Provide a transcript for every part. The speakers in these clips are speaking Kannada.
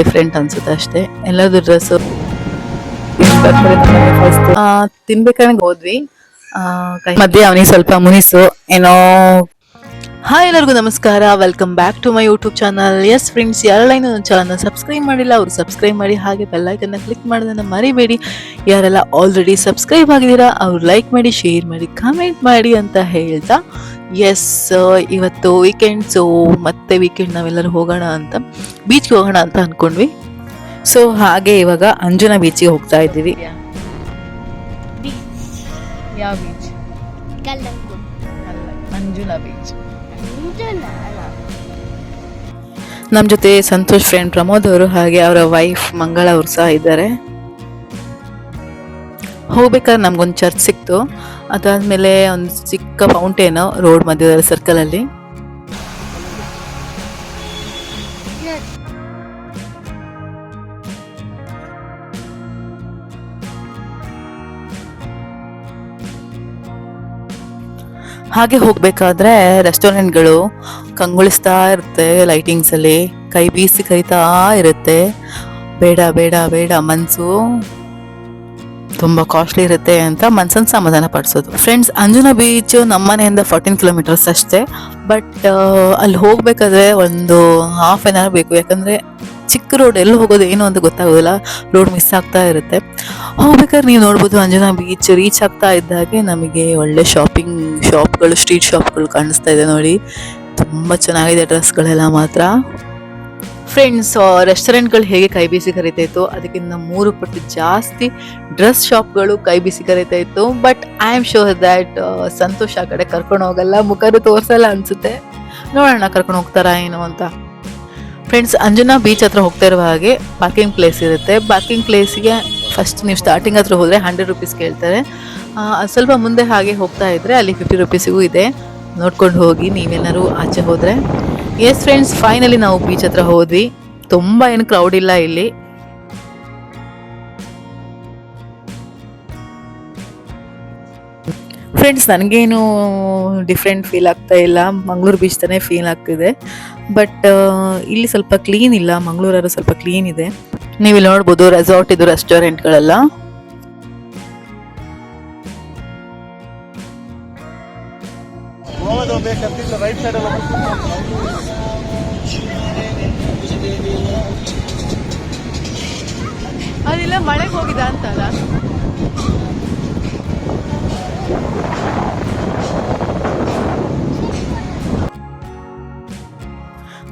ಡಿಫ್ರೆಂಟ್ ಅನ್ಸುತ್ತೆ ಅಷ್ಟೇ. ಎಲ್ಲಾದ್ರೂ ಡ್ರೆಸ್ ತಿನ್ಬೇಕಂಗೆ ಹೋದ್ವಿ. ಮಧ್ಯೆ ಅವನಿಗೆ ಸ್ವಲ್ಪ ಮುನಿಸು, ಏನೋ ಹಾಯ್ ಎಲ್ಲರಿಗೂ ನಮಸ್ಕಾರ. Welcome back to my YouTube channel yes friends ಯಾರೆಲ್ಲ ಇನ್ನೂ ನನ್ನ ಚಾನಲ್ನ ಸಬ್ಸ್ಕ್ರೈಬ್ ಮಾಡಿಲ್ಲ, ಅವರು ಸಬ್ಸ್ಕ್ರೈಬ್ ಮಾಡಿ, ಹಾಗೆ ಬೆಲ್ಲೈಕನ್ನ ಕ್ಲಿಕ್ ಮಾಡೋದನ್ನ ಮರಿಬೇಡಿ. ಯಾರೆಲ್ಲ ಆಲ್ರೆಡಿ ಸಬ್ಸ್ಕ್ರೈಬ್ ಆಗಿದ್ದೀರಾ, ಅವ್ರು ಲೈಕ್ ಮಾಡಿ ಶೇರ್ ಮಾಡಿ ಕಾಮೆಂಟ್ ಮಾಡಿ ಅಂತ ಹೇಳ್ತಾ ಎಸ್ ಇವತ್ತು ವೀಕೆಂಡ್ ಸೊ ಮತ್ತೆ ವೀಕೆಂಡ್ ನಾವೆಲ್ಲರೂ ಹೋಗೋಣ ಅಂತ ಬೀಚ್ಗೆ ಹೋಗೋಣ ಅಂತ ಅಂದ್ಕೊಂಡ್ವಿ ಸೊ ಹಾಗೆ ಇವಾಗ ಅಂಜುನ ಬೀಚಿಗೆ ಹೋಗ್ತಾ ಇದ್ದೀವಿ. ಯಾವ ಬೀಚ್ ಅಂಜುನ ಬೀಚ್ ನಮ್ಮ ಜೊತೆ ಸಂತೋಷ್ ಫ್ರೆಂಡ್ ಪ್ರಮೋದ್ ಅವರು ಹಾಗೆ ಅವರ ವೈಫ್ ಮಂಗಳ ಅವರು ಸಹ ಇದ್ದಾರೆ. ಹೋಗ್ಬೇಕಾದ್ರೆ ನಮ್ಗೊಂದು ಚರ್ಚ್ ಸಿಕ್ತು. ಅದಾದ್ಮೇಲೆ ಒಂದು ಚಿಕ್ಕ ಫೌಂಟೇನ್ ರೋಡ್ ಮಧ್ಯದಲ್ಲಿ ಸರ್ಕಲಲ್ಲಿ ಹಾಗೆ ಹೋಗಬೇಕಾದ್ರೆ ರೆಸ್ಟೋರೆಂಟ್ಗಳು ಕಂಗೊಳಿಸ್ತಾ ಇರುತ್ತೆ ಲೈಟಿಂಗ್ಸ್ ಅಲ್ಲಿ. ಕೈ ಬೀಸಿ ಕರಿತಾ ಇರುತ್ತೆ. ಬೇಡ ಬೇಡ ಬೇಡ ಮನ್ಸು. ತುಂಬಾ ಕಾಸ್ಟ್ಲಿ ಇರುತ್ತೆ ಅಂತ ಮನ್ಸನ್ ಸಮಾಧಾನ ಪಡಿಸೋದು. ಫ್ರೆಂಡ್ಸ್ ಅಂಜುನಾ ಬೀಚ್ ನಮ್ಮ ಮನೆಯಿಂದ ಫೋರ್ಟೀನ್ ಕಿಲೋಮೀಟರ್ಸ್ ಅಷ್ಟೇ. ಬಟ್ ಅಲ್ಲಿ ಹೋಗ್ಬೇಕಾದ್ರೆ ಒಂದು ಹಾಫ್ ಆನ್ ಅವರ್ ಬೇಕು. ಯಾಕಂದ್ರೆ ಚಿಕ್ಕ ರೋಡ್ ಎಲ್ಲಿ ಹೋಗೋದು ಏನು ಅಂತ ಗೊತ್ತಾಗೋದಿಲ್ಲ. ರೋಡ್ ಮಿಸ್ ಆಗ್ತಾ ಇರುತ್ತೆ. ಹೋಗ್ಬೇಕಾದ್ರೆ ನೀವು ನೋಡ್ಬೋದು ಅಂಜನಾ ಬೀಚ್ ರೀಚ್ ಆಗ್ತಾ ಇದ್ದಾಗೆ ನಮಗೆ ಒಳ್ಳೆ ಶಾಪಿಂಗ್ ಶಾಪ್ಗಳು ಸ್ಟ್ರೀಟ್ ಶಾಪ್ಗಳು ಕಾಣಿಸ್ತಾ ಇದೆ ನೋಡಿ. ತುಂಬ ಚೆನ್ನಾಗಿದೆ ಡ್ರೆಸ್ಗಳೆಲ್ಲ ಮಾತ್ರ. ಫ್ರೆಂಡ್ಸ್ ರೆಸ್ಟೋರೆಂಟ್ಗಳು ಹೇಗೆ ಕೈ ಬೀಸಿ ಕರಿತಾ ಅದಕ್ಕಿಂತ ಮೂರು ಪಟ್ಟು ಜಾಸ್ತಿ ಡ್ರೆಸ್ ಶಾಪ್ಗಳು ಕೈ ಬೀಸಿ ಕರಿತಾ ಇತ್ತು. But I am sure that ಸಂತೋಷ ಆ ಕಡೆ ಕರ್ಕೊಂಡು ಹೋಗಲ್ಲ. ಮುಖರು ತೋರಿಸಲ್ಲ ಅನ್ಸುತ್ತೆ. ನೋಡೋಣ ಕರ್ಕೊಂಡು ಹೋಗ್ತಾರಾ ಏನು ಅಂತ. ಫ್ರೆಂಡ್ಸ್ ಅಂಜನಾ ಬೀಚ್ ಹತ್ರ ಹೋಗ್ತಾ ಇರುವ ಹಾಗೆ ಪಾರ್ಕಿಂಗ್ ಪ್ಲೇಸ್ ಇರುತ್ತೆ. ಪಾರ್ಕಿಂಗ್ ಪ್ಲೇಸಿಗೆ ಫಸ್ಟ್ ನೀವು ಸ್ಟಾರ್ಟಿಂಗ್ ಹತ್ರ ಹೋದರೆ ಹಂಡ್ರೆಡ್ ರುಪೀಸ್ ಕೇಳ್ತಾರೆ. ಸ್ವಲ್ಪ ಮುಂದೆ ಹಾಗೆ ಹೋಗ್ತಾ ಇದ್ರೆ ಅಲ್ಲಿ ಫಿಫ್ಟಿ ರುಪೀಸಿಗೂ ಇದೆ. ನೋಡ್ಕೊಂಡು ಹೋಗಿ ನೀವೇನಾದ್ರು ಆಚೆ ಹೋದರೆ. ಎಸ್ ಫ್ರೆಂಡ್ಸ್ ಫೈನಲಿ ನಾವು ಬೀಚ್ ಹತ್ರ ಹೋದ್ವಿ. ತುಂಬ ಏನು ಕ್ರೌಡ್ ಇಲ್ಲ ಇಲ್ಲಿ. ಫ್ರೆಂಡ್ಸ್ ನನಗೇನು ಡಿಫ್ರೆಂಟ್ ಫೀಲ್ ಆಗ್ತಾ ಇಲ್ಲ. ಮಂಗಳೂರು ಬೀಚ್ ತಾನೇ ಫೀಲ್ ಆಗ್ತಿದೆ. ಬಟ್ ಇಲ್ಲಿ ಸ್ವಲ್ಪ ಕ್ಲೀನ್ ಇಲ್ಲ. ಮಂಗಳೂರರು ಸ್ವಲ್ಪ ಕ್ಲೀನ್ ಇದೆ. ನೀವು ಇಲ್ಲಿ ನೋಡ್ಬೋದು ರೆಸಾರ್ಟ್ ಇದು ರೆಸ್ಟೋರೆಂಟ್ಗಳೆಲ್ಲ ರೈಟ್ ಅದಿಲ್ಲ ಮಳೆಗೆ ಹೋಗಿದ ಅಂತಲ್ಲ?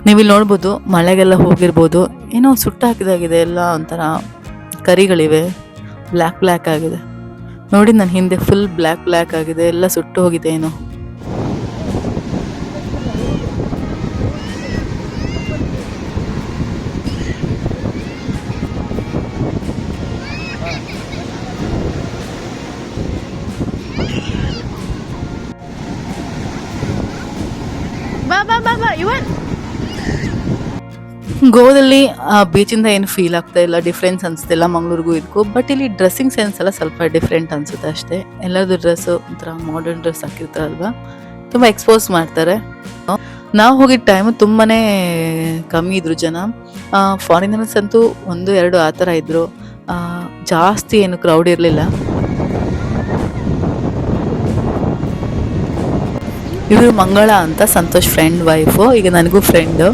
ನೀವಿಲ್ಲಿ ನೋಡ್ಬೋದು, ಮಳೆಗೆಲ್ಲ ಹೋಗಿರ್ಬೋದು, ಏನೋ ಸುಟ್ಟು ಹಾಕಿದಾಗಿದೆ ಎಲ್ಲ ಒಂಥರ ಕರಿಗಳಿವೆ, ಬ್ಲ್ಯಾಕ್ ಬ್ಲ್ಯಾಕ್ ಆಗಿದೆ. ನೋಡಿ ನನ್ನ ಹಿಂದೆ ಫುಲ್ ಬ್ಲ್ಯಾಕ್ ಬ್ಲ್ಯಾಕ್ ಆಗಿದೆ, ಎಲ್ಲ ಸುಟ್ಟು ಹೋಗಿದೆ ಏನೋ. ಇವನ್ ಗೋವಾದಲ್ಲಿ ಬೀಚಿಂದ ಏನು ಫೀಲ್ ಆಗ್ತಾ ಇಲ್ಲ ಡಿಫ್ರೆನ್ಸ್ ಅನಿಸ್ತಿಲ್ಲ ಮಂಗಳೂರಿಗೂ ಇದಕ್ಕೂ ಬಟ್ ಇಲ್ಲಿ ಡ್ರೆಸ್ಸಿಂಗ್ ಸೆನ್ಸ್ ಎಲ್ಲ ಸ್ವಲ್ಪ ಡಿಫ್ರೆಂಟ್ ಅನ್ಸುತ್ತೆ ಅಷ್ಟೇ. ಎಲ್ಲರದು ಡ್ರೆಸ್ಸು ಒಂಥರ ಮಾಡರ್ನ್ ಡ್ರೆಸ್ ಹಾಕಿರ್ತಾರಲ್ವ? ತುಂಬ ಎಕ್ಸ್ಪೋಸ್ ಮಾಡ್ತಾರೆ. ನಾವು ಹೋಗಿದ್ದ ಟೈಮು ತುಂಬಾ ಕಮ್ಮಿ ಇದ್ರು ಜನ. ಫಾರಿನರ್ಸ್ ಅಂತೂ ಒಂದು, ಎರಡು ಆ ಥರ ಇದ್ದರು ಜಾಸ್ತಿ ಏನು ಕ್ರೌಡ್ ಇರಲಿಲ್ಲ. ಇವರು ಮಂಗಳ ಅಂತ ಸಂತೋಷ್ ಫ್ರೆಂಡ್ ವೈಫು ಈಗ ನನಗೂ ಫ್ರೆಂಡು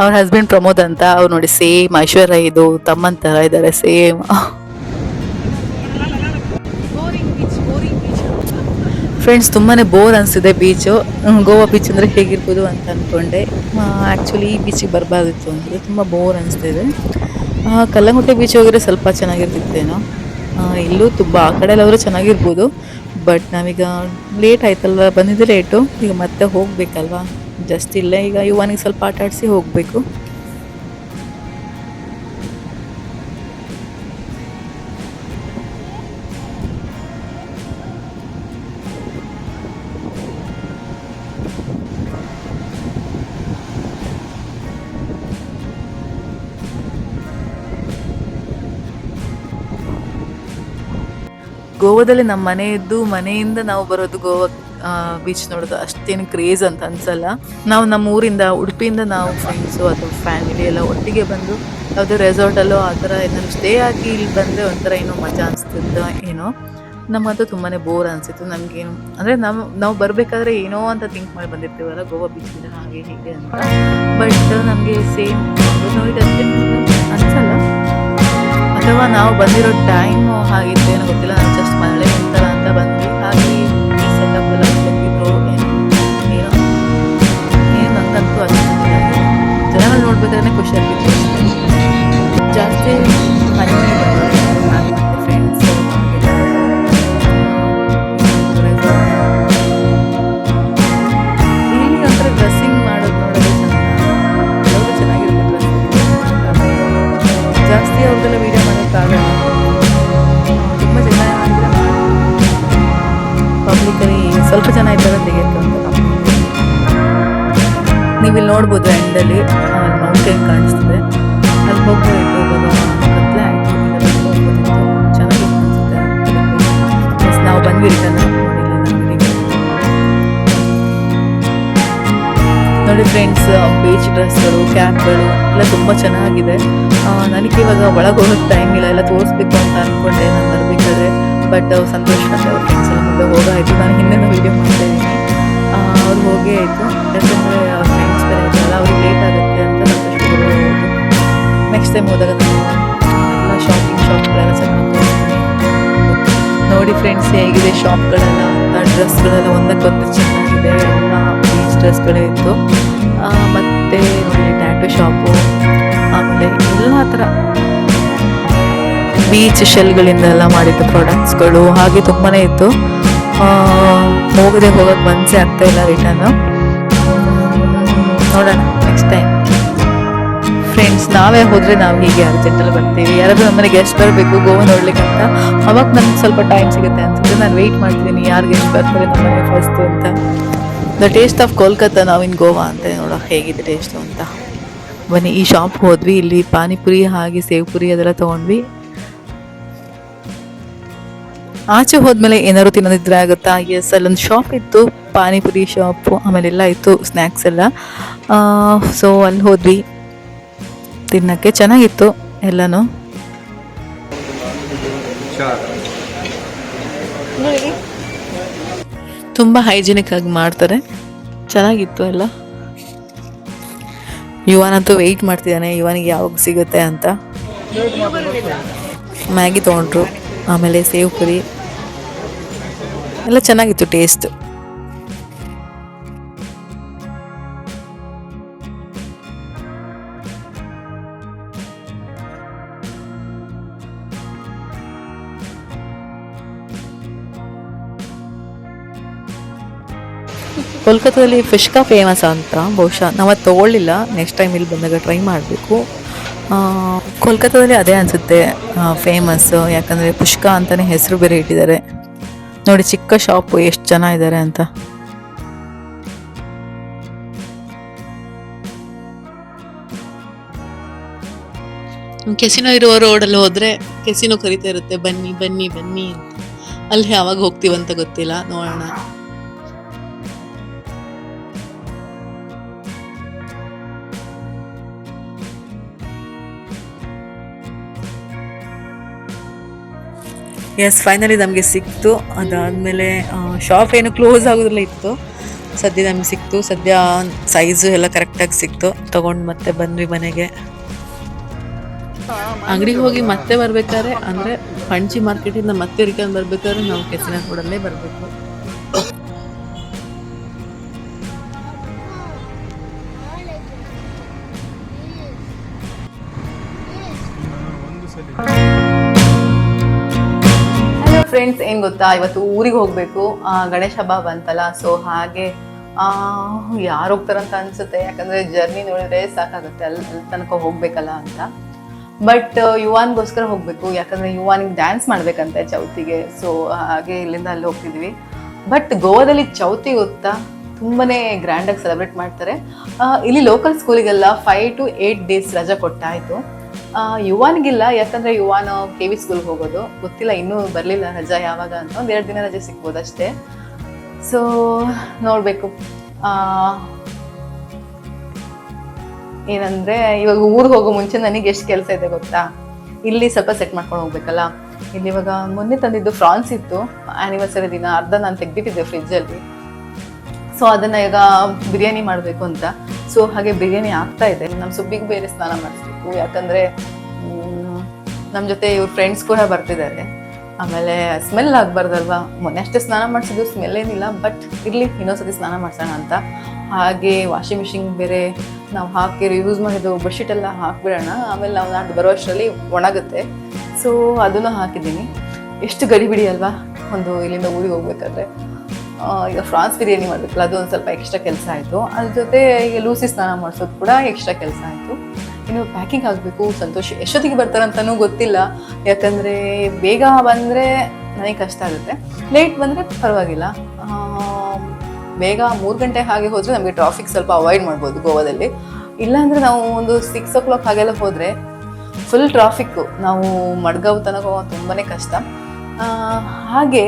ಅವ್ರ ಹಸ್ಬೆಂಡ್ ಪ್ರಮೋದ್ ಅಂತ. ಅವ್ರು ನೋಡಿ ಸೇಮ್ ಐಶ್ವರ್ಯ ಇದು, ತಮ್ಮನ ಥರ ಇದ್ದಾರೆ ಸೇಮ್ ಫ್ರೆಂಡ್ಸ್ ತುಂಬಾ ಬೋರ್ ಅನಿಸಿದೆ ಬೀಚು ಗೋವಾ ಬೀಚ್ ಅಂದರೆ ಹೇಗಿರ್ಬೋದು ಅಂತ ಅಂದ್ಕೊಂಡೆ ಆ್ಯಕ್ಚುಲಿ ಈ ಬೀಚಿಗೆ ಬರಬಾರ್ದಿತ್ತು ಅಂದರೆ ತುಂಬ ಬೋರ್ ಅನಿಸ್ತಿದೆ. ಕಲ್ಲಂಗುಟ್ಟೆ ಬೀಚ್ ಹೋಗಿದ್ರೆ ಸ್ವಲ್ಪ ಚೆನ್ನಾಗಿರ್ತಿತ್ತೇನೋ. ಆ, ಇಲ್ಲೂ ತುಂಬ ಆ ಕಡೆ ಎಲ್ಲಾದರೂ ಚೆನ್ನಾಗಿರ್ಬೋದು. ಬಟ್ ನಾವೀಗ ಲೇಟ್ ಆಯ್ತಲ್ವ? ಬಂದಿದ್ದು ಲೇಟು ಈಗ ಮತ್ತೆ ಹೋಗಬೇಕಲ್ವಾ? ಜಸ್ಟ್ ಇಲ್ಲೇ ಈಗ ಯುವನಿಗೆ ಸ್ವಲ್ಪ ಆಟ ಆಡಿಸಿ ಹೋಗಬೇಕು. ಗೋವಾದಲ್ಲಿ ನಮ್ಮ ಮನೆ ಇದ್ದು ಮನೆಯಿಂದ ನಾವು ಬರೋದು ಗೋವಾ ಬೀಚ್ ನೋಡೋದು ಅಷ್ಟೇನು ಕ್ರೇಜ್ ಅಂತ ಅನ್ಸಲ್ಲ. ನಾವು ನಮ್ಮ ಊರಿಂದ, ಉಡುಪಿಯಿಂದ ನಾವು ಫ್ರೆಂಡ್ಸು ಅಥವಾ ಫ್ಯಾಮಿಲಿ ಎಲ್ಲ ಒಟ್ಟಿಗೆ ಬಂದು ಯಾವುದೇ ರೆಸಾರ್ಟಲ್ಲೋ ಆ ಥರ ಏನಾದ್ರು ಸ್ಟೇ ಆಗಿ ಇಲ್ಲಿ ಬಂದರೆ ಒಂಥರ ಏನೋ ಮಜಾ ಅನಿಸ್ತಿತ್ತು ಏನೋ. ನಮ್ಮದು ತುಂಬಾ ಬೋರ್ ಅನಿಸಿತ್ತು. ನಮಗೇನು, ಅಂದರೆ ನಾವು ನಾವು ಬರಬೇಕಾದ್ರೆ ಏನೋ ಅಂತ ಥಿಂಕ್ ಮಾಡಿ ಬಂದಿರ್ತೀವಲ್ಲ ಗೋವಾ ಬೀಚಿಂದ ಹಾಗೆ ಹೀಗೆ ಅಂತ. ಬಟ್ ನಮಗೆ ಸೇಮ್ ನೋಡಿದಷ್ಟೇ ಅನಿಸಲ್ಲ. ಅಥವಾ ನಾವು ಬಂದಿರೋ ಟೈಮು ಹಾಗಿತ್ತು ಏನೋ ಗೊತ್ತಿಲ್ಲ. ನೋಡ್ಬೇಕಾದ್ರೆ ಖುಷಿ ಆಗ್ತಿತ್ತು ಜಾಸ್ತಿ ಜಾಸ್ತಿ ವೀಡಿಯೋ ಮಾಡೋಕ್ಕಾಗಲ್ಲ ತುಂಬ ಸ್ವಲ್ಪ ಜನ ಇದ್ದಾರೆ ತೆಗೆಯಕ್ಕೆ ನೀವಿಲ್ಲಿ ನೋಡ್ಬೋದು ಎಂಡಲ್ಲಿ ಮೌಂಟೇನ್ ಕಾಣಿಸ್ತದೆ. ಅಲ್ಲಿ ಹೋಗ್ತಾ ಇವಾಗ ಕತ್ಲೆ ಚೆನ್ನಾಗಿ ಅನ್ಸುತ್ತೆ. ನಾವು ಬಂದ್ವಿ ರಿಟರ್ನ್ ನೋಡಿ ಫ್ರೆಂಡ್ಸ್ ಬೀಚ್ ಡ್ರೆಸ್ಗಳು ಕ್ಯಾಪ್ಗಳು ಎಲ್ಲ ತುಂಬ ಚೆನ್ನಾಗಿದೆ. ನನಗೆ ಇವಾಗ ಒಳಗೆ ಹೋಗೋಕ್ಕೆ ಟೈಮ್ ಇಲ್ಲ. ಎಲ್ಲ ತೋರಿಸ್ಬೇಕು ಅಂತ ಅಂದ್ಕೊಂಡೆ ನಾನು ಬರಬೇಕಾದ್ರೆ. ಬಟ್ ಸಂತೋಷ ಅವ್ರ ಫ್ರೆಂಡ್ಸ್ ಎಲ್ಲ ಮುಂದೆ ಹೋಗಾಯಿತು ನಾನು ಹಿಂದೆ ವೀಡಿಯೋ ಮಾಡ್ತಾ ಇದ್ದೀನಿ. ಅವ್ರು ಹೋಗೇ ಆಯಿತು. ಯಾಕಂದರೆ ಫ್ರೆಂಡ್ಸ್ ಬೇರೆ ಅವ್ರಿಗೆ ಲೇಟ್ ನೆಕ್ಸ್ಟ್ ಟೈಮ್ ಹೋದಾಗ ನಾವು ಎಲ್ಲ ಶಾಪಿಂಗ್ ಶಾಪ್ಗಳೆಲ್ಲ ಚೆನ್ನಾಗಿ ನೋಡಿ ಫ್ರೆಂಡ್ಸ್ ಹೇಗಿದೆ ಶಾಪ್ಗಳೆಲ್ಲ ಅಂತ ಡ್ರೆಸ್ಗಳೆಲ್ಲ ಒಂದಕ್ಕೊಂದು ಚೆನ್ನಾಗಿದೆ. ಎಲ್ಲ ಬೀಚ್ ಡ್ರೆಸ್ಗಳೇ ಇತ್ತು. ಮತ್ತು ನೋಡಿ ಟ್ಯಾಟು ಶಾಪು ಆಮೇಲೆ ಎಲ್ಲ ಥರ ಬೀಚ್ ಶೆಲ್ಗಳಿಂದ ಎಲ್ಲ ಮಾಡಿದ ಪ್ರಾಡಕ್ಟ್ಸ್ಗಳು ಹಾಗೆ ತುಂಬಾ ಇತ್ತು. ಆ, ಹೋಗದೆ ಹೋಗೋಕೆ ಮನಸ್ಸೇ ಆಗ್ತಾ ಇಲ್ಲ ರಿಟರ್ನು ನೋಡೋಣ ನೆಕ್ಸ್ಟ್ ಟೈಮ್ ಫ್ರೆಂಡ್ಸ್ ನಾವೇ ಹೋದ್ರೆ ನಾವು ಹೀಗೆ ಅರ್ಜೆಂಟಲ್ಲಿ ಬರ್ತೀವಿ. ಯಾರಾದ್ರೂ ನಮ್ಮನೆ ಗೆಸ್ಟ್ ಬರಬೇಕು, ಗೋವಾ ನೋಡ್ಲಿಕ್ಕೆ ಅಂತ. ಅವಾಗ ನಮ್ಗೆ ಸ್ವಲ್ಪ ಟೈಮ್ ಸಿಗುತ್ತೆ ಅನ್ಸುತ್ತೆ. ನಾನು ವೆಯ್ಟ್ ಮಾಡ್ತೀನಿ. ಯಾರು ಗೆಸ್ಟ್ ಬರ್ತಾರೆ ನಮ್ಮನೆ ಫಸ್ಟು ಅಂತ. ದ ಟೇಸ್ಟ್ ಆಫ್ ಕೋಲ್ಕತ್ತಾ ನಾವು ಇನ್ ಗೋವಾ ಅಂತ ನೋಡೋ ಹೇಗಿದೆ ಟೇಸ್ಟು ಅಂತ. ಬನ್ನಿ, ಈ ಶಾಪ್ ಹೋದ್ವಿ. ಇಲ್ಲಿ ಪಾನಿಪುರಿ ಹಾಗೆ ಸೇವ್ ಪುರಿ ಅದೆಲ್ಲ ತೊಗೊಂಡ್ವಿ. ಆಚೆ ಹೋದ್ಮೇಲೆ ಏನಾದ್ರು ತಿನ್ನೋದಿದ್ರೆ ಆಗುತ್ತಾ? ಎಸ್ ಅಲ್ಲೊಂದು ಶಾಪ್ ಇತ್ತು. ಪಾನಿಪುರಿ ಶಾಪು ಆಮೇಲೆ ಎಲ್ಲ ಇತ್ತು. ಸ್ನ್ಯಾಕ್ಸ್ ಎಲ್ಲ. ಸೊ ಅಲ್ಲಿ ಹೋದ್ವಿ. ತಿನ್ನಕ್ಕೆ ಚೆನ್ನಾಗಿತ್ತು ಎಲ್ಲನೂ. ತುಂಬ ಹೈಜಿನಿಕ್ ಆಗಿ ಮಾಡ್ತಾರೆ. ಚೆನ್ನಾಗಿತ್ತು ಎಲ್ಲ. ಯುವನಂತೂ ವೆಯ್ಟ್ ಮಾಡ್ತಿದ್ದಾನೆ, ಯುವನಿಗೆ ಯಾವಾಗ ಸಿಗುತ್ತೆ ಅಂತ. ಮ್ಯಾಗಿ ತೊಗೊಂಡ್ರು, ಆಮೇಲೆ ಸೇವ್ ಪುರಿ. ಎಲ್ಲ ಚೆನ್ನಾಗಿತ್ತು ಟೇಸ್ಟ್ ಕೋಲ್ಕತ್ತಾದಲ್ಲಿ ಫಿಶ್ಕಾ ಫೇಮಸ್ ಅಂತ. ಬಹುಶಃ ನಾವು ತೊಗೊಳ್ಳಿಲ್ಲ. ನೆಕ್ಸ್ಟ್ ಟೈಮ್ ಇಲ್ಲಿ ಬಂದಾಗ ಟ್ರೈ ಮಾಡಬೇಕು. ಕೋಲ್ಕತ್ತಾದಲ್ಲಿ ಅದೇ ಅನಿಸುತ್ತೆ. ಫೇಮಸ್ ಯಾಕಂದರೆ ಪುಷ್ಕಾ ಅಂತಲೇ ಹೆಸರು ಬೇರೆ ಇಟ್ಟಿದ್ದಾರೆ. ನೋಡಿ, ಚಿಕ್ಕ ಶಾಪು ಎಷ್ಟು ಜನ ಇದ್ದಾರೆ ಅಂತ. ಕೆಸಿನೋ ಇರುವ ರೋಡಲ್ಲಿ ಹೋದರೆ ಕೆಸಿನೋ ಕರಿತಾ ಇರುತ್ತೆ. ಬನ್ನಿ ಬನ್ನಿ ಬನ್ನಿ ಅಂತ. ಅಲ್ಲಿ ಯಾವಾಗ ಹೋಗ್ತೀವಂತ ಗೊತ್ತಿಲ್ಲ. ನೋಡೋಣ. ಎಸ್ ಫೈನಲಿ ನಮಗೆ ಸಿಕ್ತು. ಅದಾದಮೇಲೆ ಶಾಪ್ ಏನು ಕ್ಲೋಸ್ ಆಗೋದ್ರಲ್ಲ ಇತ್ತು. ಸದ್ಯ ನಮಗೆ ಸಿಕ್ತು. ಸದ್ಯ ಸೈಜು ಎಲ್ಲ ಕರೆಕ್ಟಾಗಿ ಸಿಕ್ತು. ತಗೊಂಡು ಮತ್ತೆ ಬಂದ್ವಿ ಮನೆಗೆ. ಅಂಗಡಿಗೆ ಹೋಗಿ ಮತ್ತೆ ಬರ್ಬೇಕಾದ್ರೆ, ಅಂದರೆ ಪಂಚಿ ಮಾರ್ಕೆಟಿಂದ ಮತ್ತೆ ರಿಟರ್ನ್ ಬರ್ಬೇಕಾದ್ರೆ ನಾವು ಕೆಸಿನ ಕೂಡಲ್ಲೇ ಬರಬೇಕು. ಫ್ರೆಂಡ್ಸ್ ಏನು ಗೊತ್ತಾ? ಇವತ್ತು ಊರಿಗೆ ಹೋಗಬೇಕು. ಗಣೇಶ ಹಬ್ಬ ಬಂತಲ್ಲ ಸೊ ಹಾಗೆ ಯಾರು ಹೋಗ್ತಾರಂತ ಅನ್ಸುತ್ತೆ. ಯಾಕಂದ್ರೆ ಜರ್ನಿ ನೋಡಿದ್ರೆ ಸಾಕಾಗುತ್ತೆ. ಅಲ್ಲಿ ಅಲ್ಲಿ ತನಕ ಹೋಗಬೇಕಲ್ಲ ಅಂತ. ಬಟ್ ಯುವಾನ್ಗೋಸ್ಕರ ಹೋಗಬೇಕು. ಯಾಕಂದ್ರೆ ಯುವಾನಿಗೆ ಡ್ಯಾನ್ಸ್ ಮಾಡಬೇಕಂತೆ ಚೌತಿಗೆ. ಸೊ ಹಾಗೆ ಇಲ್ಲಿಂದ ಅಲ್ಲಿ ಹೋಗ್ತಿದ್ವಿ. ಬಟ್ ಗೋವಾದಲ್ಲಿ ಚೌತಿ ಗೊತ್ತಾ? ತುಂಬಾನೇ ಗ್ರ್ಯಾಂಡಾಗಿ ಸೆಲೆಬ್ರೇಟ್ ಮಾಡ್ತಾರೆ. ಇಲ್ಲಿ ಲೋಕಲ್ ಸ್ಕೂಲಿಗೆಲ್ಲ ಫೈವ್ ಟು ಏಯ್ಟ್ ಡೇಸ್ ರಜಾ ಕೊಟ್ಟಾಯ್ತು. ಯುವಾನ್ಗಿಲ್ಲ, ಯಾಕಂದ್ರೆ ಯುವಾನ್ ಕೆ ವಿ ಸ್ಕೂಲ್ಗೆ ಹೋಗೋದು. ಗೊತ್ತಿಲ್ಲ, ಇನ್ನೂ ಬರಲಿಲ್ಲ ರಜಾ ಯಾವಾಗ ಅಂತ. ಒಂದ್ ಎರಡು ದಿನ ರಜೆ ಸಿಗ್ಬೋದು ಅಷ್ಟೇ. ಸೊ ನೋಡಬೇಕು. ಏನಂದರೆ, ಇವಾಗ ಊರಿಗೆ ಹೋಗೋ ಮುಂಚೆ ನನಗೆ ಎಷ್ಟು ಕೆಲಸ ಇದೆ ಗೊತ್ತಾ? ಇಲ್ಲಿ ಸ್ವಲ್ಪ ಸೆಟ್ ಮಾಡ್ಕೊಂಡು ಹೋಗ್ಬೇಕಲ್ಲ? ಇಲ್ಲಿ ಇವಾಗ ಮೊನ್ನೆ ತಂದಿದ್ದು ಫ್ರಾನ್ಸ್ ಇತ್ತು. ಆನಿವರ್ಸರಿ ದಿನ, ಅರ್ಧ ನಾನು ತೆಗ್ದಿಟ್ಟಿದ್ದೆ ಫ್ರಿಜ್ಜಲ್ಲಿ ಸೊ ಅದನ್ನ ಈಗ ಬಿರಿಯಾನಿ ಮಾಡಬೇಕು ಅಂತ. ಸೊ ಹಾಗೆ ಬಿರಿಯಾನಿ ಆಗ್ತಾ ಇದೆ. ನಮ್ಮ ಸುಬ್ಬಿಗೆ ಬೇರೆ ಸ್ನಾನ ಮಾಡಿಸ್ಬೇಕು. ಯಾಕಂದರೆ ನಮ್ಮ ಜೊತೆ ಇವ್ರ ಫ್ರೆಂಡ್ಸ್ ಕೂಡ ಬರ್ತಿದ್ದಾರೆ. ಆಮೇಲೆ ಸ್ಮೆಲ್ ಆಗಬಾರ್ದಲ್ವಾ? ಮೊನ್ನೆ ಅಷ್ಟೇ ಸ್ನಾನ ಮಾಡಿಸಿದ್ದು ಸ್ಮೆಲ್ ಏನಿಲ್ಲ ಬಟ್ ಇರ್ಲಿ, ಇನ್ನೊಂದ್ಸತಿ ಸ್ನಾನ ಮಾಡ್ಸೋಣ ಅಂತ. ಹಾಗೆ ವಾಷಿಂಗ್ ಮಿಷಿನ್ ಬೇರೆ ನಾವು ಹಾಕಿರು ಯೂಸ್ ಮಾಡಿದ್ದು ಬೆಡ್ಶೀಟ್ ಎಲ್ಲ ಹಾಕ್ಬಿಡೋಣ. ಆಮೇಲೆ ನಾವು ನಾಡ್ದು ಬರೋ ಅಷ್ಟರಲ್ಲಿ ಒಣಗುತ್ತೆ. ಸೊ ಅದನ್ನು ಹಾಕಿದ್ದೀನಿ. ಎಷ್ಟು ಗಡಿಬಿಡಿ ಅಲ್ವಾ? ಒಂದು ಇಲ್ಲಿಂದ ಊರಿಗೆ ಹೋಗ್ಬೇಕಾದ್ರೆ. ಈಗ ಫ್ರಾನ್ಸ್ ಬಿರಿಯಾನಿ ಮಾಡಬೇಕಲ್ಲ ಅದು ಒಂದು ಸ್ವಲ್ಪ ಎಕ್ಸ್ಟ್ರಾ ಕೆಲಸ ಆಯಿತು. ಅದ್ರ ಜೊತೆ ಈಗ ಲೂಸಿ ಸ್ನಾನ ಮಾಡಿಸೋದು ಕೂಡ ಎಕ್ಸ್ಟ್ರಾ ಕೆಲಸ ಆಯಿತು. ಇನ್ನು ಪ್ಯಾಕಿಂಗ್ ಆಗಬೇಕು, ಸಂತೋಷ ಎಷ್ಟೊತ್ತಿಗೆ ಬರ್ತಾರಂತನೂ ಗೊತ್ತಿಲ್ಲ. ಯಾಕಂದರೆ ಬೇಗ ಬಂದರೆ ನನಗೆ ಕಷ್ಟ ಆಗುತ್ತೆ. ಲೇಟ್ ಬಂದರೆ ಪರವಾಗಿಲ್ಲ. ಬೇಗ ಮೂರು ಗಂಟೆ ಹಾಗೆ ಹೋದರೆ ನಮಗೆ ಟ್ರಾಫಿಕ್ ಸ್ವಲ್ಪ ಅವಾಯ್ಡ್ ಮಾಡ್ಬೋದು ಗೋವಾದಲ್ಲಿ. ಇಲ್ಲಾಂದರೆ ನಾವು ಒಂದು ಸಿಕ್ಸ್ ಓ ಕ್ಲಾಕ್ ಹಾಗೆಲ್ಲ ಹೋದರೆ ಫುಲ್ ಟ್ರಾಫಿಕ್ಕು ನಾವು ಮಡ್ಗಾವ್ ತನಕ ತುಂಬಾ ಕಷ್ಟ. ಹಾಗೆ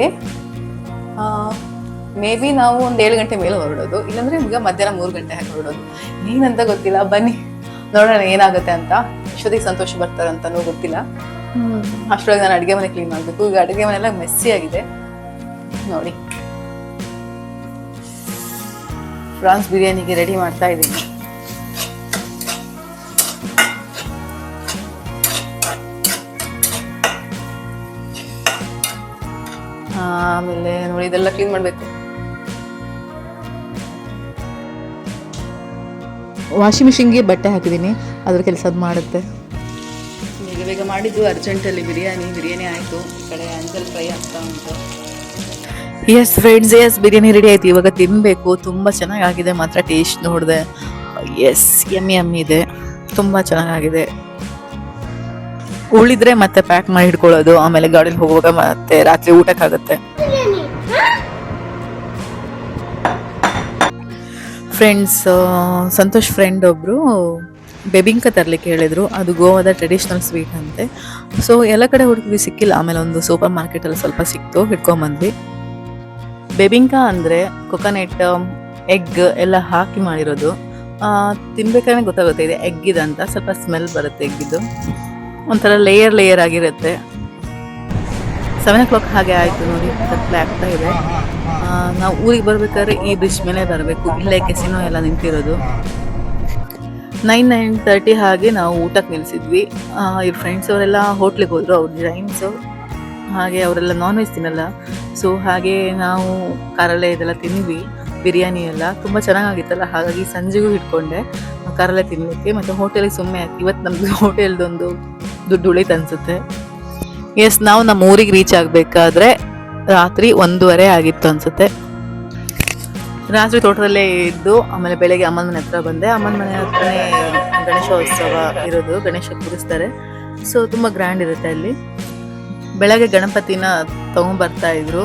ಮೇ ಬಿ ನಾವು ಒಂದು ಏಳು ಗಂಟೆ ಮೇಲೆ ಹೊರಡೋದು ಇಲ್ಲಾಂದ್ರೆ ಈಗ ಮಧ್ಯಾಹ್ನ ಮೂರು ಗಂಟೆ ಹಾಗೆ ಹೊರಡೋದು. ಏನಂತ ಗೊತ್ತಿಲ್ಲ ಬನ್ನಿ. ನೋಡೋಣ ಏನಾಗುತ್ತೆ ಅಂತ. ಎಷ್ಟೊತ್ತಿಗೆ ಸಂತೋಷ ಬರ್ತಾರಂತನೂ ಗೊತ್ತಿಲ್ಲ. ಹ್ಮ್, ಅಷ್ಟರೊಳಗೆ ನಾನು ಅಡುಗೆ ಮನೆ ಕ್ಲೀನ್ ಮಾಡಬೇಕು. ಈಗ ಅಡುಗೆ ಮನೆ ಎಲ್ಲ ಮೆಸ್ಸಿ ಆಗಿದೆ. ನೋಡಿ. ಪ್ರಾನ್ಸ್ ಬಿರಿಯಾನಿಗೆ ರೆಡಿ ಮಾಡ್ತಾ ಇದ್ದೀನಿ. ಆಮೇಲೆ ನೋಡಿ ಇದೆಲ್ಲ ಕ್ಲೀನ್ ಮಾಡಬೇಕು. ವಾಷಿಂಗ್ ಮಿಷಿನ್ಗೆ ಬಟ್ಟೆ ಹಾಕಿದ್ದೀನಿ ಅದ್ರ ಕೆಲಸ ಅದು ಮಾಡುತ್ತೆ. ಬೇಗ ಬೇಗ ಮಾಡಿದ್ದು ಅರ್ಜೆಂಟಲ್ಲಿ ಬಿರಿಯಾನಿ ಬಿರಿಯಾನಿ ಆಯಿತು. ಕಡೆ ಅಂಜಲ್ ಫ್ರೈ ಆಗ್ತಾ ಉಂಟು. Yes friends yes biryani ready ಆಯ್ತು. ಇವಾಗ ತಿನ್ನಬೇಕು ತುಂಬ ಚೆನ್ನಾಗಾಗಿದೆ ಮಾತ್ರ ಟೇಸ್ಟ್ ನೋಡಿದೆ. ಎಸ್ ಎಂ ಎಮ್ಮಿ ಇದೆ. ತುಂಬ ಚೆನ್ನಾಗಾಗಿದೆ. ಉಳಿದ್ರೆ ಮತ್ತೆ ಪ್ಯಾಕ್ ಮಾಡಿ ಇಟ್ಕೊಳ್ಳೋದು. ಆಮೇಲೆ ಗಾಡಿಲಿ ಹೋಗುವಾಗ ಮತ್ತೆ ರಾತ್ರಿ ಊಟಕ್ಕಾಗುತ್ತೆ. ಫ್ರೆಂಡ್ಸ್ ಸಂತೋಷ್ ಫ್ರೆಂಡ್ ಒಬ್ಬರು ಬೆಬಿಂಕ ತರಲಿಕ್ಕೆ ಹೇಳಿದರು. ಅದು ಗೋವಾದ ಟ್ರೆಡಿಷ್ನಲ್ ಸ್ವೀಟ್ ಅಂತೆ. ಸೊ ಎಲ್ಲ ಕಡೆ ಹುಡುಕಿದ್ವಿ ಸಿಕ್ಕಿಲ್ಲ. ಆಮೇಲೆ ಒಂದು ಸೂಪರ್ ಮಾರ್ಕೆಟಲ್ಲಿ ಸ್ವಲ್ಪ ಸಿಕ್ತು. ಹಿಡ್ಕೊಂಬಂದ್ವಿ. ಬೆಬಿಂಕ ಅಂದರೆ ಕೊಕೊನೆಟ್ ಎಗ್ ಎಲ್ಲ ಹಾಕಿ ಮಾಡಿರೋದು. ತಿನ್ಬೇಕಾದ್ರೆ ಗೊತ್ತಾಗುತ್ತೆ. ಇದೆ ಎಗ್ ಇದೆ ಅಂತ. ಸ್ವಲ್ಪ ಸ್ಮೆಲ್ ಬರುತ್ತೆ ಎಗ್ಗಿದ್ದು ಒಂಥರ ಲೇಯರ್ ಲೇಯರ್ ಆಗಿರುತ್ತೆ. ಸೆವೆನ್ ಓ ಕ್ಲಾಕ್ ಹಾಗೆ ಆಯಿತು ನೋಡಿ. ಕತ್ಲೆ ಆಗ್ತಾ ಇದೆ. ನಾವು ಊರಿಗೆ ಬರಬೇಕಾದ್ರೆ ಈ ಬ್ರಿಡ್ಜ್ ಮೇಲೆ ಬರಬೇಕು. ಇಲ್ಲೇ ಕೆಸಿನೋ ಎಲ್ಲ ನಿಂತಿರೋದು. ನೈನ್ ನೈನ್ ತರ್ಟಿ ಹಾಗೆ ನಾವು ಊಟಕ್ಕೆ ನಿಲ್ಲಿಸಿದ್ವಿ ಇವ್ರ ಫ್ರೆಂಡ್ಸ್ ಅವರೆಲ್ಲ ಹೋಟ್ಲಿಗೆ ಹೋದ್ರು, ಅವ್ರ ಜೈನ್ಸು ಹಾಗೆ ಅವರೆಲ್ಲ ನಾನ್ ವೆಜ್ ತಿನ್ನಲ್ಲ. ಸೊ ಹಾಗೆ ನಾವು ಕಾರಲ್ಲೇ ಇದೆಲ್ಲ ತಿಂದ್ವಿ, ಬಿರಿಯಾನಿ ಎಲ್ಲ. ತುಂಬ ಚೆನ್ನಾಗಿತ್ತಲ್ಲ ಹಾಗಾಗಿ ಸಂಜೆಗೂ ಇಟ್ಕೊಂಡೆ ಕಾರಲ್ಲೇ ತಿನ್ನಲಿಕ್ಕೆ ಮತ್ತು ಹೋಟೆಲಿಗೆ ಸುಮ್ಮನೆ ಇವತ್ತು ನಮ್ಮದು ಹೋಟೆಲ್ದೊಂದು ದುಡ್ಡು ಉಳಿತು ಅನಿಸುತ್ತೆ. ಎಸ್ ನಾವು ನಮ್ಮ ಊರಿಗೆ ರೀಚ್ ಆಗಬೇಕಾದ್ರೆ ರಾತ್ರಿ ಒಂದೂವರೆ ಆಗಿತ್ತು ಅನ್ಸುತ್ತೆ. ರಾತ್ರಿ ತೋಟದಲ್ಲೇ ಇದ್ದು, ಆಮೇಲೆ ಬೆಳಗ್ಗೆ ಅಮ್ಮನ ಮನೆ ಹತ್ರ ಬಂದೆ. ಅಮ್ಮನ ಮನೆ ಹತ್ರನೇ ಗಣೇಶೋತ್ಸವ ಇರೋದು, ಗಣೇಶ ಕೂರಿಸ್ತಾರೆ. ಸೊ ತುಂಬ ಗ್ರ್ಯಾಂಡ್ ಇರುತ್ತೆ ಅಲ್ಲಿ. ಬೆಳಗ್ಗೆ ಗಣಪತಿನ ತಗೊಂಡ್ಬರ್ತಾ ಇದ್ರು,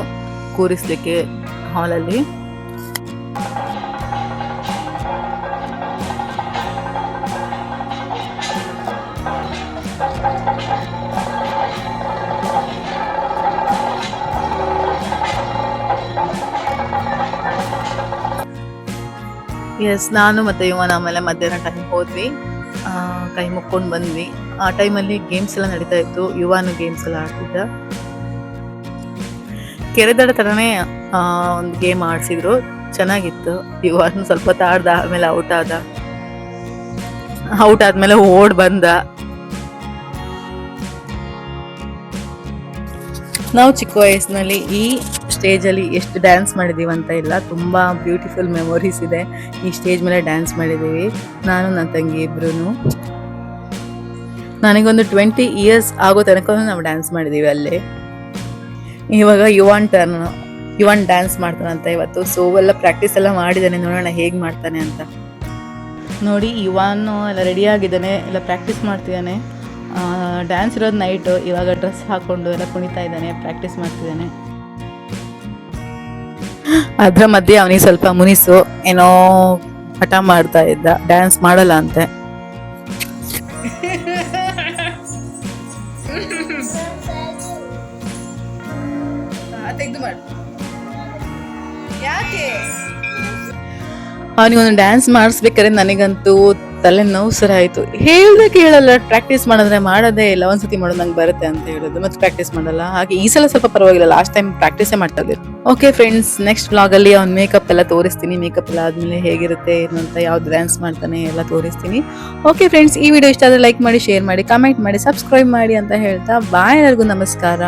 ಕೂರಿಸ್ಲಿಕ್ಕೆ ಹಾಲಲ್ಲಿ ಎಸ್ ನಾನು ಮತ್ತೆ ಯುವನ ಆಮೇಲೆ ಮಧ್ಯಾಹ್ನ ಟೈಮ್ ಹೋದ್ವಿ. ಕೈ ಮುಕ್ಕೊಂಡು ಬಂದ್ವಿ. ಆ ಟೈಮಲ್ಲಿ ಗೇಮ್ಸ್ ಎಲ್ಲ ನಡೀತಾ ಇತ್ತು. ಯುವಾನು ಗೇಮ್ಸ್ ಎಲ್ಲ ಆಡ್ತಿದ್ದ. ಕೆರೆದಡ ಥರನೇ ಒಂದು ಗೇಮ್ ಆಡಿಸಿದ್ರು. ಚೆನ್ನಾಗಿತ್ತು. ಯುವಾನು ಸ್ವಲ್ಪ ಹೊತ್ತು ಆಡ್ದ, ಆಮೇಲೆ ಔಟ್ ಆದ. ಔಟ್ ಆದಮೇಲೆ ಓಡ್ ಬಂದ. ನಾವು ಚಿಕ್ಕ ವಯಸ್ಸಿನಲ್ಲಿ ಈ ಸ್ಟೇಜಲ್ಲಿ ಎಷ್ಟು ಡ್ಯಾನ್ಸ್ ಮಾಡಿದ್ದೀವಿ ಅಂತ ಇಲ್ಲ, ತುಂಬ ಬ್ಯೂಟಿಫುಲ್ ಮೆಮೊರೀಸ್ ಇದೆ. ಈ ಸ್ಟೇಜ್ ಮೇಲೆ ಡ್ಯಾನ್ಸ್ ಮಾಡಿದ್ದೀವಿ ನಾನು, ನನ್ನ ತಂಗಿ ಇಬ್ರು ನನಗೊಂದು ಟ್ವೆಂಟಿ ಇಯರ್ಸ್ ಆಗೋ ತನಕ ನಾವು ಡ್ಯಾನ್ಸ್ ಮಾಡಿದ್ದೀವಿ ಅಲ್ಲಿ. ಇವಾಗ ಯುವನ್ ಟರ್ನ್ ಯುವಾನ್ ಡ್ಯಾನ್ಸ್ ಮಾಡ್ತಾನಂತ ಇವತ್ತು ಸೊ ಎಲ್ಲ ಪ್ರಾಕ್ಟೀಸ್ ಎಲ್ಲ ಮಾಡಿದ್ದಾನೆ ನೋಡೋಣ ಹೇಗೆ ಮಾಡ್ತಾನೆ ಅಂತ. ನೋಡಿ, ಯುವಾನು, ಎಲ್ಲ ರೆಡಿ ಆಗಿದ್ದಾನೆ. ಎಲ್ಲ ಪ್ರಾಕ್ಟೀಸ್ ಮಾಡ್ತಿದ್ದಾನೆ. ಡ್ಯಾನ್ಸ್ ಇರೋದು ನೈಟು ಇವಾಗ ಡ್ರೆಸ್ ಹಾಕ್ಕೊಂಡು ಎಲ್ಲ ಕುಣಿತಾ ಇದ್ದಾನೆ ಪ್ರಾಕ್ಟೀಸ್ ಮಾಡ್ತಿದ್ದಾನೆ. ಅದರ ಮಧ್ಯೆ ಅವನಿಗೆ ಸ್ವಲ್ಪ ಮುನಿಸು ಏನೋ ಹಠ ಮಾಡ್ತಾ ಇದ್ದ. ಡ್ಯಾನ್ಸ್ ಮಾಡಲ್ಲ ಅಂತೆ. ಅವನಿಗೊಂದು ಡ್ಯಾನ್ಸ್ ಮಾಡಿಸ್ಬೇಕಾದ್ರೆ ನನಗಂತೂ ತಲೆ ನೋವು ಸರ ಆಯ್ತು ಹೇಳ್ದೆ ಕೇಳಲ್ಲ ಪ್ರಾಕ್ಟೀಸ್ ಮಾಡಿದ್ರೆ ಮಾಡೋದೇ ಇಲ್ಲ, ಒಂದ್ಸತಿ ಮಾಡೋದು ನಂಗೆ ಬರುತ್ತೆ ಅಂತ ಹೇಳೋದು. ಮತ್ತೆ ಪ್ರಾಕ್ಟೀಸ್ ಮಾಡಲ್ಲ. ಹಾಗೆ ಈ ಸಲ ಸ್ವಲ್ಪ ಪರವಾಗಿಲ್ಲ ಲಾಸ್ಟ್ ಟೈಮ್ ಪ್ರಾಕ್ಟೀಸೇ ಮಾಡ್ತಾ ಓಕೆ ಫ್ರೆಂಡ್ಸ್ ನೆಕ್ಸ್ಟ್ ವ್ಲಾಗಲ್ಲಿ ಅವ್ನ ಮೇಕಪ್ ಎಲ್ಲ ತೋರಿಸ್ತೀನಿ. ಮೇಕಪ್ ಎಲ್ಲ ಆದ್ಮೇಲೆ ಹೇಗಿರುತ್ತೆ ಏನು ಅಂತ ಯಾವ್ದು ಡ್ಯಾನ್ಸ್ ಮಾಡ್ತಾನೆ ಎಲ್ಲ ತೋರಿಸ್ತೀನಿ. ಓಕೆ ಫ್ರೆಂಡ್ಸ್ ಈ ವಿಡಿಯೋ ಇಷ್ಟ ಆದರೆ ಲೈಕ್ ಮಾಡಿ ಶೇರ್ ಮಾಡಿ ಕಮೆಂಟ್ ಮಾಡಿ ಸಬ್ಸ್ಕ್ರೈಬ್ ಮಾಡಿ ಅಂತ ಹೇಳ್ತಾ ಬಾಯ್ ಎಲ್ಲರಿಗೂ ನಮಸ್ಕಾರ.